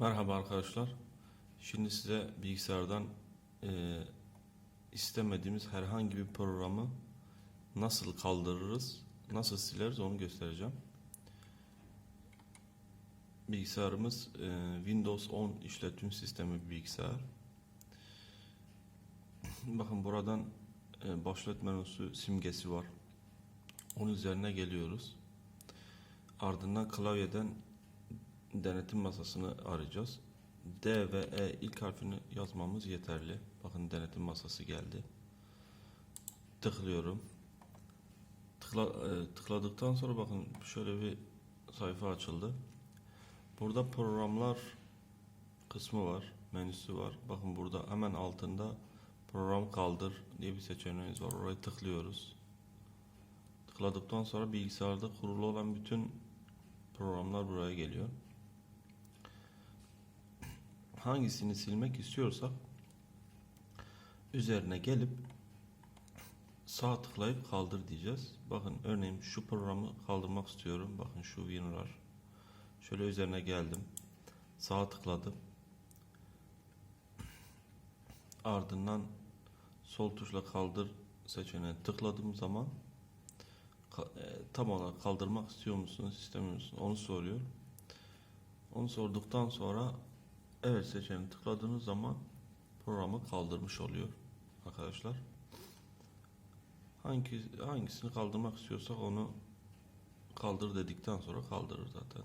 Merhaba arkadaşlar. Şimdi size bilgisayardan e, istemediğimiz herhangi bir programı nasıl kaldırırız, nasıl sileriz onu göstereceğim. Bilgisayarımız e, Windows 10 işletim sistemi bir bilgisayar. Bakın buradan e, başlat menüsü simgesi var. Onun üzerine geliyoruz. Ardından klavyeden denetim masasını arayacağız. D ve E ilk harfini yazmamız yeterli. Bakın denetim masası geldi. Tıklıyorum. Tıkla, e, tıkladıktan sonra bakın şöyle bir sayfa açıldı. Burada programlar kısmı var, menüsü var. Bakın burada hemen altında program kaldır diye bir seçeneğimiz var. Oraya tıklıyoruz. Tıkladıktan sonra bilgisayarda kurulu olan bütün programlar buraya geliyor. Hangisini silmek istiyorsak üzerine gelip sağ tıklayıp kaldır diyeceğiz. Bakın örneğin şu programı kaldırmak istiyorum. Bakın şu WinRAR. Şöyle üzerine geldim. Sağ tıkladım. Ardından sol tuşla kaldır seçeneğine tıkladığım zaman e, tam olarak kaldırmak istiyor musunuz, istemiyor musunuz onu soruyor. Onu sorduktan sonra evet seçeneğine tıkladığınız zaman programı kaldırmış oluyor arkadaşlar. Hangi hangisini kaldırmak istiyorsak onu kaldır dedikten sonra kaldırır zaten.